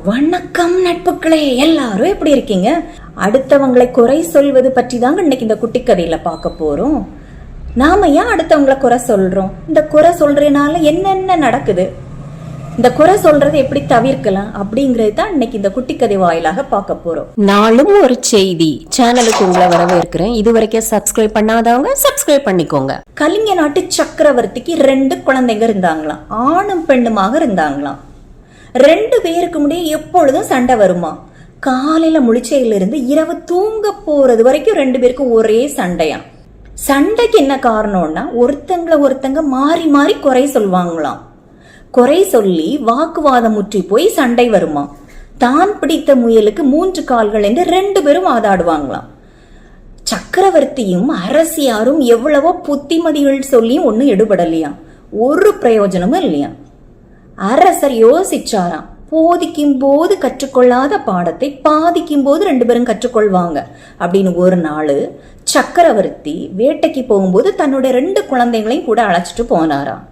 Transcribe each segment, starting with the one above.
வணக்கம் நட்புகளே எல்லாரும் எப்படி இருக்கீங்க? அடுத்தவங்களை குறை சொல்வது பற்றி தாங்க இன்னைக்கு இந்த குட்டி கதையில பார்க்க போறோம். நாம ஏன் அடுத்தவங்களை குறை சொல்றோம்? இந்த குறை சொல்றதுனால என்னென்ன நடக்குது? இந்த குறை சொல்றதை எப்படி தவிர்க்கலாம்? அப்படிங்கறது தான் இன்னைக்கு இந்த குட்டி கதை வாயிலாக பார்க்க போறோம். நாளும் ஒரு செய்தி. சேனலுக்கு உங்களை வரவேற்கிறேன். இது வரைக்கும் சப்ஸ்கிரைப் பண்ணாதவங்க சப்ஸ்கிரைப் பண்ணிக்கோங்க. கலிங்க நாட்டு சக்கரவர்த்திக்கு ரெண்டு குழந்தைங்க இருந்தாங்களாம். ஆணும் பெண்ணுமாக இருந்தாங்களாம். ரெண்டு பேருக்கு முடிய எப்பொழுதும் சண்டை வருமா? காலையில முழிச்சையிலிருந்து இரவு தூங்க போறது வரைக்கும் ரெண்டு பேருக்கும் ஒரே சண்டையாம் சண்டைக்கு என்ன காரணம்னா ஒருத்தங்கள ஒருத்தங்க மாறி மாறி குறை சொல்வாங்களாம். குறை சொல்லி வாக்குவாதம் முற்றி போய் சண்டை வருமா? தான் பிடித்த முயலுக்கு மூன்று கால்கள் என்று ரெண்டு பேரும் வாதாடுவாங்களாம். சக்கரவர்த்தியும் அரசியாரும் எவ்வளவோ புத்திமதிகள் சொல்லியும் ஒன்றும் எடுபடலையா ஒரு பிரயோஜனமும் இல்லையா அரசர் யோசிச்சாராம். போதிக்கும் போது கற்றுக்கொள்ளாத பாடத்தை பாதிக்கும் போது ரெண்டு பேரும் கற்றுக்கொள்வாங்க. அப்படின்னு ஒரு நாள் சக்கரவர்த்தி வேட்டைக்கு போகும்போது தன்னுடைய ரெண்டு குழந்தைங்களையும் கூட அழைச்சிட்டு போனாராம்.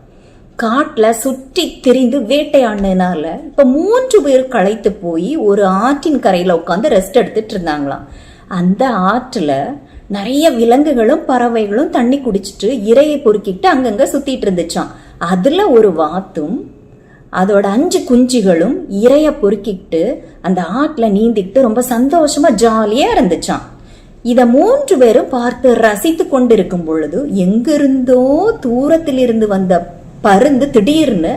காட்டில் சுற்றி திரிந்து வேட்டையாடினால இப்போ மூன்று பேர் களைத்து போய் ஒரு ஆற்றின் கரையில் உட்காந்து ரெஸ்ட் எடுத்துட்டு இருந்தாங்களாம். அந்த ஆற்றில் நிறைய விலங்குகளும் பறவைகளும் தண்ணி குடிச்சிட்டு இரையை பொறுக்கிட்டு அங்கங்கே சுற்றிட்டு இருந்துச்சாம். அதில் ஒரு வாத்தும் அதோட அஞ்சு குஞ்சுகளும் இறைய பொறுக்கிட்டு அந்த ஆட்டில் நீந்திக்கிட்டு ரொம்ப சந்தோஷமா ஜாலியா இருந்துச்சான் இத மூன்று பேரும் பார்த்து ரசித்து கொண்டிருக்கும் பொழுது எங்கிருந்தோ தூரத்தில் இருந்து வந்த பருந்து திடீர்னு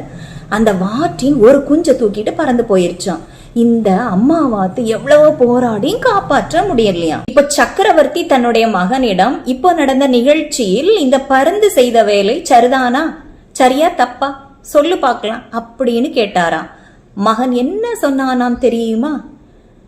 அந்த வாற்றின் ஒரு குஞ்சை தூக்கிட்டு பறந்து போயிருச்சான் இந்த அம்மா வாத்து எவ்வளவோ போராடியும் காப்பாற்ற முடியலையா இப்ப சக்கரவர்த்தி தன்னுடைய மகனிடம் இப்போ நடந்த நிகழ்ச்சியில் இந்த பருந்து செய்த வேலை சரிதானா? சரியா தப்பா? சொல்லு பார்க்கலாம் அப்படின்னு கேட்டாராம். மகன் என்ன சொன்னானாம் தெரியுமா?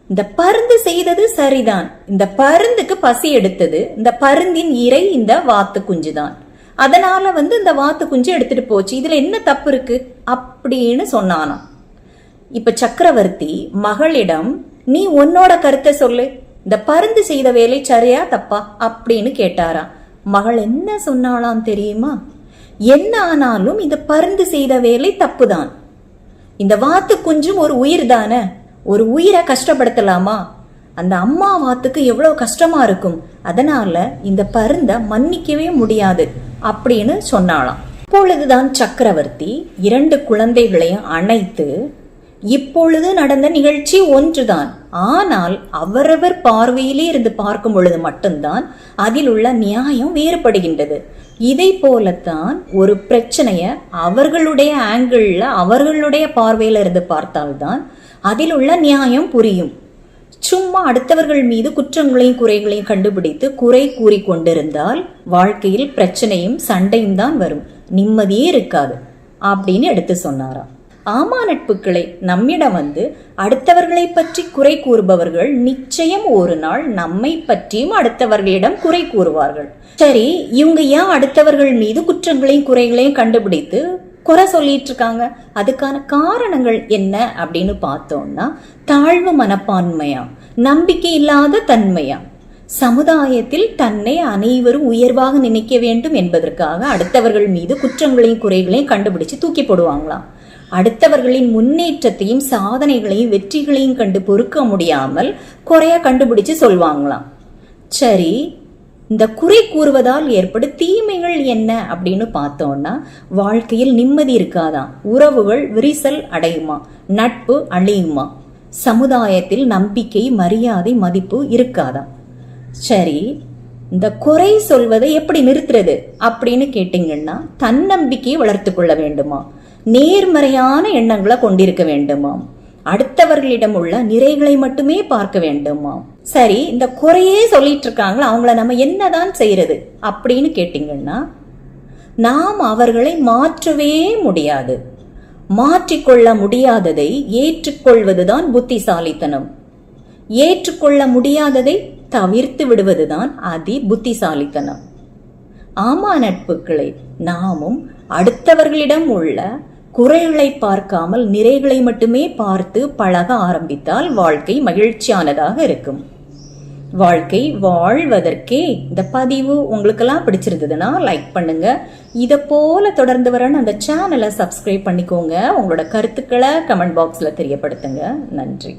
இந்த பருந்து செய்தது சரிதான். இந்த பருந்துக்கு பசி எடுத்தது. இந்த பருந்தின் இறை இந்த வாத்து குஞ்சுதான். அதனால வந்து இந்த வாத்து குஞ்சு எடுத்துட்டு போச்சு. இதுல என்ன தப்பு இருக்கு? அப்படின்னு சொன்னானாம். இப்ப சக்கரவர்த்தி மகளிடம் நீ உன்னோட கருத்தை சொல்லு. இந்த பருந்து செய்த வேலை சரியா தப்பா? அப்படின்னு கேட்டாராம். மகள் என்ன சொன்னாலாம் தெரியுமா? என்ன ஆனாலும் இந்த பருந்து செய்த வேலை தப்புதான். இந்த வாத்து குஞ்சும் ஒரு உயிர் தானே? ஒரு உயிரை கஷ்டப்படுத்தலாமா? அந்த அம்மா வாத்துக்கு எவ்வளவு கஷ்டமா இருக்கும்? அதனால இந்த பருந்த மன்னிக்கவே முடியாது அப்படின்னு சொன்னாளாம். அப்பொழுதுதான் சக்கரவர்த்தி இரண்டு குழந்தைகளையும் அணைத்து இப்பொழுது நடந்த நிகழ்ச்சி ஒன்றுதான். ஆனால் அவரவர் பார்வையிலே இருந்து பார்க்கும் பொழுது மட்டும்தான் அதில் உள்ள நியாயம் வேறுபடுகின்றது. இதை போலத்தான் ஒரு பிரச்சனைய அவர்களுடைய ஆங்கிளில் அவர்களுடைய பார்வையில இருந்து பார்த்தால்தான் அதில் உள்ள நியாயம் புரியும். சும்மா அடுத்தவர்கள் மீது குற்றங்களையும் குறைகளையும் கண்டுபிடித்து குறை கூறி கொண்டிருந்தால் வாழ்க்கையில் பிரச்சனையும் சண்டையும் தான் வரும். நிம்மதியே இருக்காது அப்படின்னு எடுத்து சொன்னாராம். ஆமா நட்புக்களை நம்மிடம் வந்து அடுத்தவர்களை பற்றி குறை கூறுபவர்கள் நிச்சயம் ஒரு நாள் நம்மை பற்றியும் அடுத்தவர்களிடம் குறை கூறுவார்கள். சரி இவங்க ஏன் அடுத்தவர்கள் மீது குற்றங்களையும் குறைகளையும் கண்டுபிடித்து குறை சொல்லிட்டு இருக்காங்க அதுக்கான காரணங்கள் என்ன அப்படின்னு பார்த்தோம்னா தாழ்வு மனப்பான்மையா? நம்பிக்கை இல்லாத தன்மையா? சமுதாயத்தில் தன்னை அனைவரும் உயர்வாக நினைக்க வேண்டும் என்பதற்காக அடுத்தவர்கள் மீது குற்றங்களையும் குறைகளையும் கண்டுபிடிச்சு தூக்கி போடுவாங்களாம். அடுத்தவர்களின் முன்னேற்றத்தையும் சாதனைகளையும் வெற்றிகளையும் கண்டு பொறுக்க முடியாமல் குறைய கண்டுபிடிச்சு சொல்வாங்களாம். சரி இந்த குறை கூறுவதால் ஏற்படும் தீமைகள் என்ன அப்படின்னு பார்த்தோம்னா வாழ்க்கையில் நிம்மதி இருக்காதாம் உறவுகள் விரிசல் அடையுமா? நட்பு அழியுமா? சமுதாயத்தில் நம்பிக்கை மரியாதை மதிப்பு இருக்காதான் சரி இந்த குறை சொல்வதை எப்படி நிறுத்துறது அப்படின்னு கேட்டீங்கன்னா தன்னம்பிக்கையை வளர்த்து கொள்ள வேண்டுமா? நேர்மறையான எண்ணங்களை கொண்டிருக்க வேண்டுமாம் அடுத்தவர்களிடம் உள்ள நிறைகளை மட்டுமே பார்க்க வேண்டுமாம் சரி இந்த குறையே சொல்லிட்டு இருக்காங்களா அவங்கள நம்ம என்னதான் செய்யறது அப்படின்னு கேட்டீங்கன்னா நாம் அவர்களை மாற்றவே முடியாது. மாற்றிக்கொள்ள முடியாததை ஏற்றுக்கொள்வதுதான் புத்திசாலித்தனம். ஏற்றுக்கொள்ள முடியாததை தவிர்த்து விடுவதுதான் அதி புத்திசாலித்தனம் ஆமா நட்புக்களை நாமும் அடுத்தவர்களிடம் உள்ள குறைகளை பார்க்காமல் நிறைகளை மட்டுமே பார்த்து பழக ஆரம்பித்தால் வாழ்க்கை மகிழ்ச்சியானதாக இருக்கும். வாழ்க்கை வாழ்வதற்கே இந்த பதிவு உங்களுக்கெல்லாம் பிடிச்சிருந்ததுன்னா லைக் பண்ணுங்க. இதை போல தொடர்ந்து வரன்னு அந்த சேனலை சப்ஸ்கிரைப் பண்ணிக்கோங்க. உங்களோட கருத்துக்களை கமெண்ட் பாக்ஸில் தெரியப்படுத்துங்க. நன்றி.